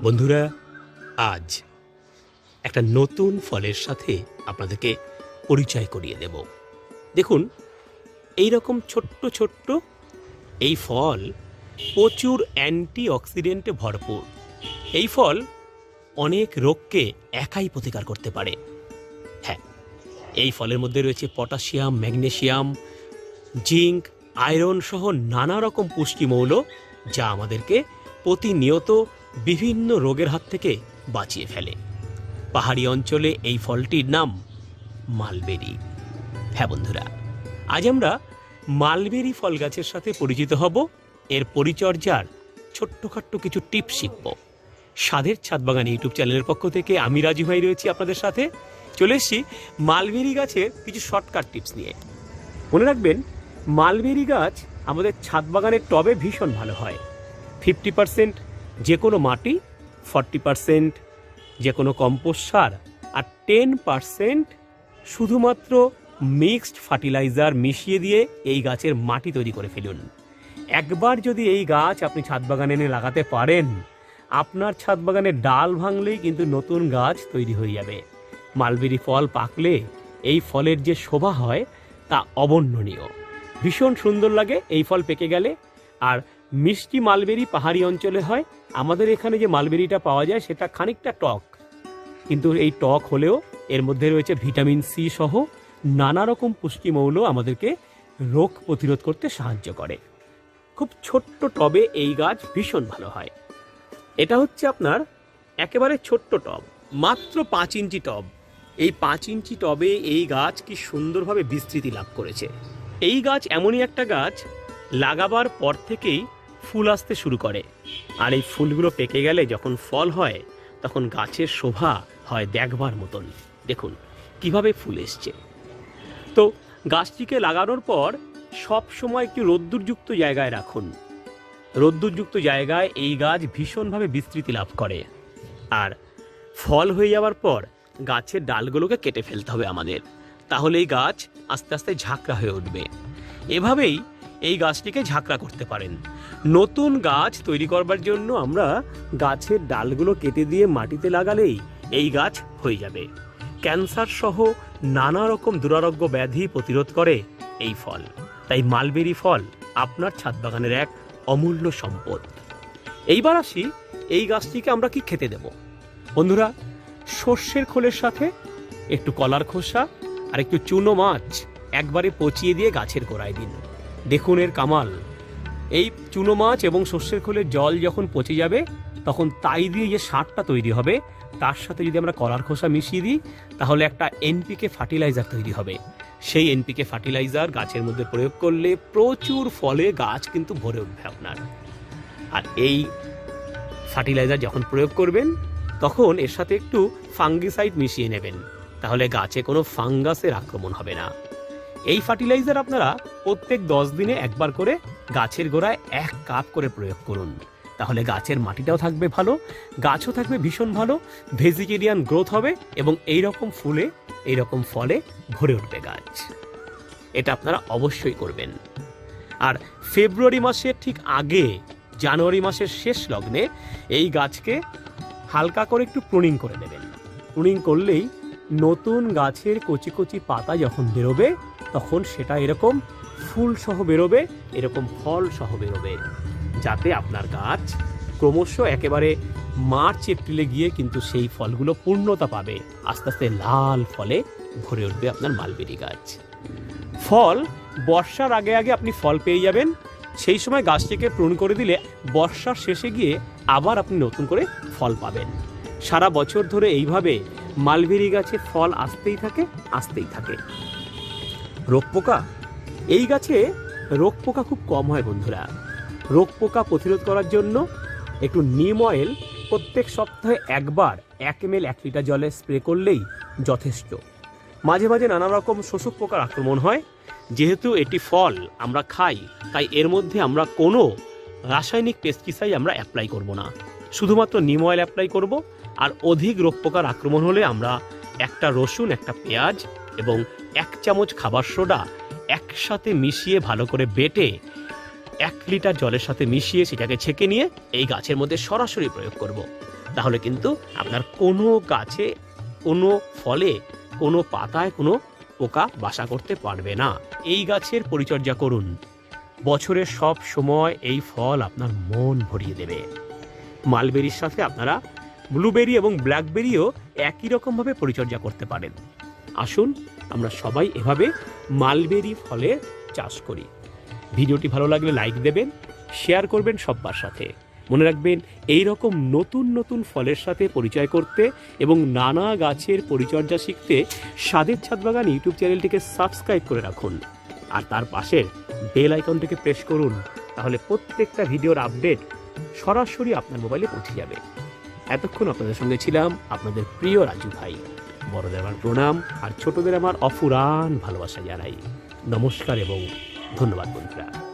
বন্ধুরা, আজ একটা নতুন ফলের সাথে আপনাদেরকে পরিচয় করিয়ে দেব। দেখুন এই রকম ছোট্ট ছোট্ট এই ফল প্রচুর অ্যান্টি অক্সিডেন্টে ভরপুর। এই ফল অনেক রোগকে একাই প্রতিকার করতে পারে। হ্যাঁ এই ফলের মধ্যে রয়েছে পটাশিয়াম, ম্যাগনেশিয়াম, জিঙ্ক, আয়রন সহ নানা রকম পুষ্টিমৌল যা আমাদেরকে প্রতিনিয়ত বিভিন্ন রোগের হাত থেকে বাঁচিয়ে ফেলে। পাহাড়ি অঞ্চলে এই ফলটির নাম মালবেরি। হ্যাঁ বন্ধুরা, আজ আমরা মালবেরি ফল গাছের সাথে পরিচিত হব। এর পরিচর্যার ছোট্টখাট্ট কিছু টিপস শিখব। স্বাদের ছাদ বাগান ইউটিউব চ্যানেলের পক্ষ থেকে আমি রাজু ভাই রয়েছি আপনাদের সাথে। চলে এসেছি মালবেরি গাছের কিছু শর্টকাট টিপস নিয়ে। মনে রাখবেন, মালবেরি গাছ আমাদের ছাদ বাগানের টবে ভীষণ ভালো হয়। ফিফটি পার্সেন্ট যে কোনো মাটি ফর্টি পার্সেন্ট যে কোনো কম্পোস্ট সার আর টেন পার্সেন্ট শুধুমাত্র মিক্সড ফার্টিলাইজার মিশিয়ে দিয়ে এই গাছের মাটি তৈরি করে ফেলুন। একবার যদি এই গাছ আপনি ছাদ বাগানে এনে লাগাতে পারেন, আপনার ছাদ বাগানের ডাল ভাঙলেই কিন্তু নতুন গাছ তৈরি হয়ে যাবে। মালবেরি ফল পাকলে এই ফলের যে শোভা হয় তা অবর্ণনীয়। ভীষণ সুন্দর লাগে এই ফল পেকে গেলে। আর মিষ্টি মালবেরি পাহাড়ি অঞ্চলে হয় আমাদের এখানে যে মালবেরিটা পাওয়া যায়, সেটা খানিকটা টক। কিন্তু এই টক হলেও এর মধ্যে রয়েছে ভিটামিন সি সহ নানা রকম পুষ্টিমৌল আমাদেরকে রোগ প্রতিরোধ করতে সাহায্য করে। খুব ছোট্ট টবে এই গাছ ভীষণ ভালো হয়। এটা হচ্ছে আপনার একেবারে ছোট্ট টব, মাত্র পাঁচ ইঞ্চি টব। এই পাঁচ ইঞ্চি টবে এই গাছ কি সুন্দরভাবে বিস্তৃতি লাভ করেছে। এই গাছ এমনই একটা গাছ, লাগাবার পর থেকেই ফুল আসতে শুরু করে। আর এই ফুলগুলো পেকে গেলে যখন ফল হয়, তখন গাছের শোভা হয় দেখবার মতন। দেখুন, কীভাবে ফুল এসছে। তো গাছটিকে লাগানোর পর সব সময় একটু রোদ্দুরযুক্ত জায়গায় রাখুন। রোদ্দুরযুক্ত জায়গায় এই গাছ ভীষণভাবে বিস্তৃতি লাভ করে। আর ফল হয়ে যাওয়ার পর গাছের ডালগুলোকে কেটে ফেলতে হবে আমাদের। তাহলে এই গাছ আস্তে আস্তে ঝাঁকড়া হয়ে উঠবে। এভাবেই এই গাছটিকে ঝাঁকড়া করতে পারেন। নতুন গাছ তৈরি করবার জন্য আমরা গাছের ডালগুলো কেটে দিয়ে মাটিতে লাগালেই এই গাছ হয়ে যাবে। ক্যান্সার সহ নানা রকম দুরারোগ্য ব্যাধি প্রতিরোধ করে এই ফল। তাই মালবেরি ফল আপনার ছাদ বাগানের এক অমূল্য সম্পদ। এইবার আসি এই গাছটিকে আমরা কি খেতে দেব? বন্ধুরা, সর্ষের খোলের সাথে একটু কলার খোসা আর একটু চুনো মাছ একবারে পচিয়ে দিয়ে গাছের গোড়ায় দিন। দেখুন এর কামাল। এই চুনো মাছ এবং সর্ষের খোলের জল যখন পচে যাবে, তখন তাই দিয়ে যে সারটা তৈরি হবে, তার সাথে যদি আমরা কলার খোসা মিশিয়ে দিই, তাহলে একটা এনপিকে ফার্টিলাইজার তৈরি হবে। সেই এনপিকে ফার্টিলাইজার গাছের মধ্যে প্রয়োগ করলে প্রচুর ফলে গাছ কিন্তু ভরে উঠবে আপনার। আর এই ফার্টিলাইজার যখন প্রয়োগ করবেন, তখন এর সাথে একটু ফাঙ্গিসাইড মিশিয়ে নেবেন। তাহলে গাছে কোনো ফাঙ্গাসের আক্রমণ হবে না। এই ফার্টিলাইজার আপনারা প্রত্যেক দশ দিনে একবার করে গাছের গোড়ায় এক কাপ করে প্রয়োগ করুন। তাহলে গাছের মাটিটাও থাকবে ভালো, গাছও থাকবে ভীষণ ভালো, ভেজিটেরিয়ান গ্রোথ হবে এবং এই রকম ফুলে এই রকম ফলে ভরে উঠবে গাছ। এটা আপনারা অবশ্যই করবেন। আর ফেব্রুয়ারি মাসের ঠিক আগে, জানুয়ারি মাসের শেষ লগ্নে এই গাছকে হালকা করে একটু প্রুনিং করে দেবেন প্রুনিং করলেই নতুন গাছের কচি কচি পাতা যখন বেরোবে, তখন সেটা এরকম ফুল সহ বেরোবে, এরকম ফল সহ বেরোবে। যাতে আপনার গাছ ক্রমশ একেবারে মার্চ, এপ্রিলে গিয়ে কিন্তু সেই ফলগুলো পূর্ণতা পাবে। আস্তে আস্তে লাল ফলে ভরে উঠবে আপনার মালবেরি গাছ। ফল, বর্ষার আগে আগে আপনি ফল পেয়ে যাবেন। সেই সময় গাছটিকে প্রণ করে দিলে বর্ষার শেষে গিয়ে আবার আপনি নতুন করে ফল পাবেন। সারা বছর ধরে এইভাবে মালবেরি গাছে ফল আসতেই থাকে আসতেই থাকে। রোগ পোকা? এই গাছে রোগ পোকা খুব কম হয় বন্ধুরা। রোগ পোকা প্রতিরোধ করার জন্য একটু নিম অয়েল প্রত্যেক সপ্তাহে একবার এক এম এক লিটার জলে স্প্রে করলেই যথেষ্ট। মাঝে মাঝে নানা রকম শোষক পোকার আক্রমণ হয়। যেহেতু এটি ফল, আমরা খাই, তাই এর মধ্যে আমরা কোনো রাসায়নিক পেস্টিসাইড আমরা অ্যাপ্লাই করব না। শুধুমাত্র নিম অয়েল অ্যাপ্লাই করব আর অধিক রোগ পোকার আক্রমণ হলে আমরা একটা রসুন, একটা পেঁয়াজ এবং এক চামচ খাবার সোডা একসাথে মিশিয়ে ভালো করে বেটে এক লিটার জলের সাথে মিশিয়ে সেটাকে ছেঁকে নিয়ে এই গাছের মধ্যে সরাসরি প্রয়োগ করব। তাহলে কিন্তু আপনার কোনো গাছে, কোনো ফলে, কোনো পাতায় কোনো পোকা বাসা করতে পারবে না। এই গাছের পরিচর্যা করুন। বছরের সব সময় এই ফল আপনার মন ভরিয়ে দেবে। মালবেরির সাথে আপনারা ব্লুবেরি এবং ব্ল্যাকবেরিও একই রকমভাবে পরিচর্যা করতে পারেন। আসুন, আমরা সবাই এভাবে মালবেরি ফলের চাষ করি। ভিডিওটি ভালো লাগলে লাইক দেবেন, শেয়ার করবেন সব্বার সাথে। মনে রাখবেন, এই রকম নতুন নতুন ফলের সাথে পরিচয় করতে এবং নানা গাছের পরিচর্যা শিখতে স্বাদের ছাদ বাগান ইউটিউব চ্যানেলটিকে সাবস্ক্রাইব করে রাখুন। আর তার পাশের বেল আইকনটিকে প্রেস করুন, তাহলে প্রত্যেকটা ভিডিওর আপডেট সরাসরি আপনার মোবাইলে পৌঁছে যাবে। এতক্ষণ আপনাদের সঙ্গে ছিলাম আপনাদের প্রিয় রাজু ভাই। বড়দের আমার প্রণাম আর ছোটদের আমার অফুরান ভালোবাসা জানাই। নমস্কার এবং ধন্যবাদ বন্ধুরা।